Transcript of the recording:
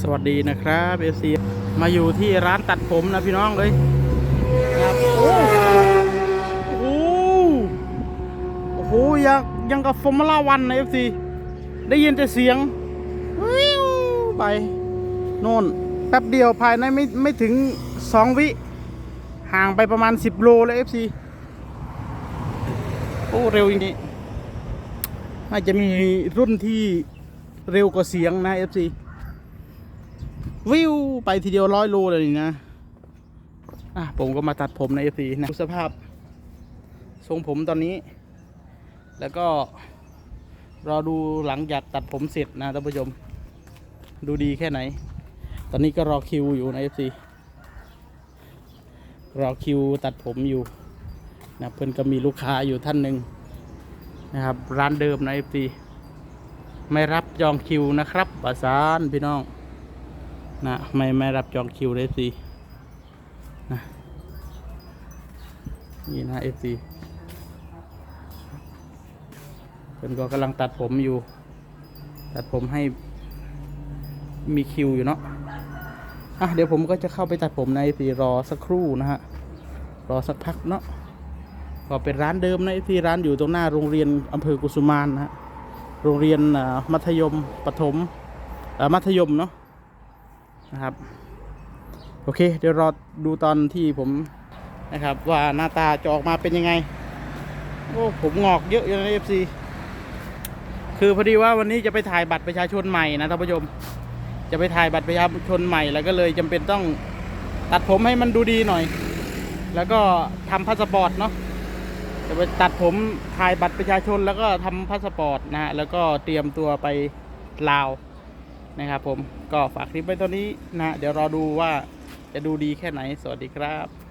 สวัสดีนะครับเอซีมาอยู่ที่ร้านตัดผมนะพี่น้องเลยครับโอ้โหโอ้โหยังยังกับฟอร์มูล่าวันนะเอฟซีได้ยินแต่เสียงวิวไปโน่นแป๊บเดียวภายในไม่ไม่ถึงสองวิ ห่างไปประมาณ10โลเลยเอฟซีโอ้เร็วจริงๆน่าจะมีรุ่นที่เร็วกว่าเสียงนะเอฟซี วิวไปทีเดียวร้อยโลเลยนี่นะอะผมก็มาตัดผมในเอฟีนะดูสภาพ ทรงผมตอนนี้ แล้วก็รอดูหลังจากตัดผมเสร็จนะท่านผู้ชม ดูดีแค่ไหน ตอนนี้ก็รอคิวอยู่ในเอฟซีรอคิวตัดผมอยู่นะเพื่อนก็มีลูกค้าอยู่ท่านหนึ่งนะครับ ร้านเดิมในเอฟซีไม่รับจองคิวนะครับประสานพี่น้อง นะไม่ไม่รับจองคิวเลยสินะนี่นะเอฟซีเพิ่นก็กำลังตัดผมอยู่ ตัดผมให้มีคิวอยู่เนาะอะเดี๋ยวผมก็จะเข้าไปตัดผมในสีรอสักครู่นะฮะ รอสักพักเนาะก็เป็นร้านเดิมนะที่ร้านอยู่ตรงหน้าโรงเรียนอำเภอกุสุมานนะฮะ โรงเรียนมัธยมปฐมมัธยมเนาะ นะครับ โอเค เดี๋ยวรอดูตอนที่ผมนะครับ ว่าหน้าตาจะออกมาเป็นยังไง โอ้ผมงอกเยอะอยู่ในเอฟซีคือพอดีว่าวันนี้จะไปถ่ายบัตรประชาชนใหม่นะท่านผู้ชม จะไปถ่ายบัตรประชาชนใหม่แล้วก็เลยจำเป็นต้องตัดผมให้มันดูดีหน่อย แล้วก็ทำพาสปอร์ตเนาะจะไปตัดผมถ่ายบัตรประชาชนแล้วก็ทำพาสปอร์ตนะฮะแล้วก็เตรียมตัวไปลาว นะครับผมก็ฝากคลิปไว้ตัวนี้นะ เดี๋ยวรอดูว่าจะดูดีแค่ไหนสวัสดีครับ